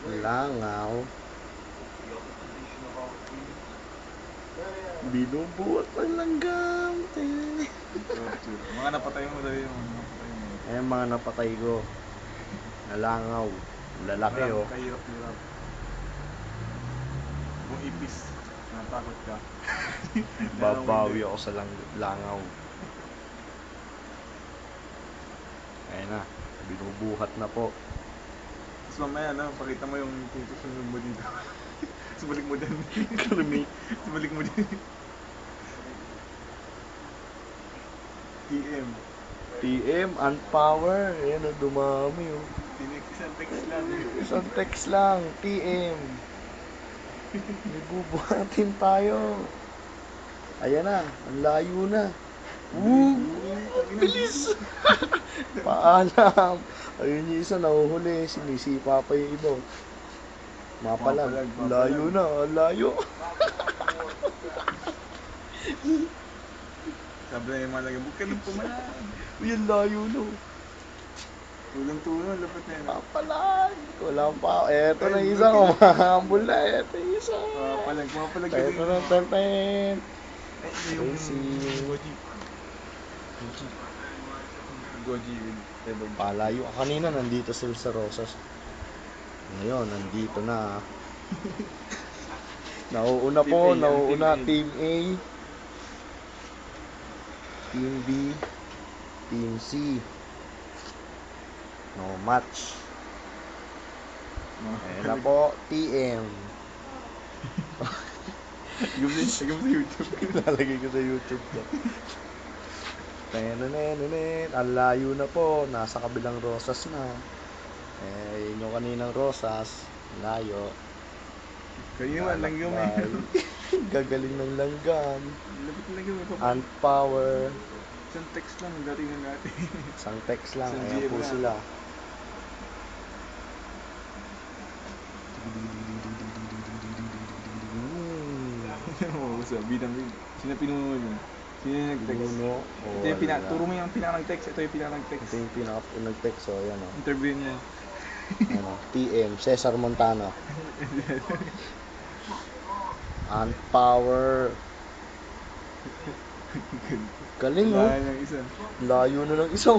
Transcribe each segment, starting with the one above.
Langaw. Binubuhat ng langgam. Eh. Mga napatay mo dali yung mga napatay mo. Ayan mga napatay ko. Nalangaw. Lalaki oh. Kahirap hirap. Kung ipis, natakot ka. Babawi ako sa lang langaw. Ayan na. Binubuhat na po. Tapos mamaya, ano, pakita mo yung susunod mo dito. Balik mo din. Karmi. Tapos balik mo din. TM. TM, unpower. Ayan o, dumami oh. Tinig isang text lang. Isang text lang, TM. May bubuhatin tayo. Ayan na, ang layo na. Woo! Bilis! Paalam. Ayun yung isa nahuhuli, sinisipa pa yung iba. Mapalag, layo na, layo. Sabi na yung mga lagay, huwag ka nang pumalag. Uy, ang layo no. Tulong-tulong, lapit na yun. Mapalag. Wala pa. Eto na isa, kumahambol na. Eto yung isa. Mapalag, mapalag ka din. Eto na, tenten. Ay, yung Tracy. Goji. Goji with Tedong. Palayo. Ah, Kanina nandito sila sa Rosas. Ngayon, nandito na. Nauuna po, Team A, ang nauuna Team Team A. Team B. Team C. No match. Ayan na po, TM. Gawin sa YouTube. Lalagay ko sa YouTube to. Tenenenenen. Ang layo na po. Nasa kabilang rosas na. Eh, yun yung kaninang rosas. Layo. Kayo naman, lang yung. Gagaling ng langgam. Lapit lang yung Ant power. Isang text lang, datingan natin. Isang text lang. Isang Ayan po lang. sila. Oo, sa bidang bid. Sino pinuno yun? Sino yung nag-text? Pinuno. Ito yung pina... Turo mo yung pinaka nag-text. Ito yung pinaka Ito yung pinaka nag-text. So, ayan o. Interviewin mo. Ano, TM, Cesar Montano. Ant power. Galing oh. Wala yung isa. Layo na ng isa.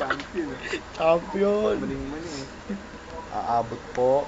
Champion. Champion. Maling mali eh. Aabot po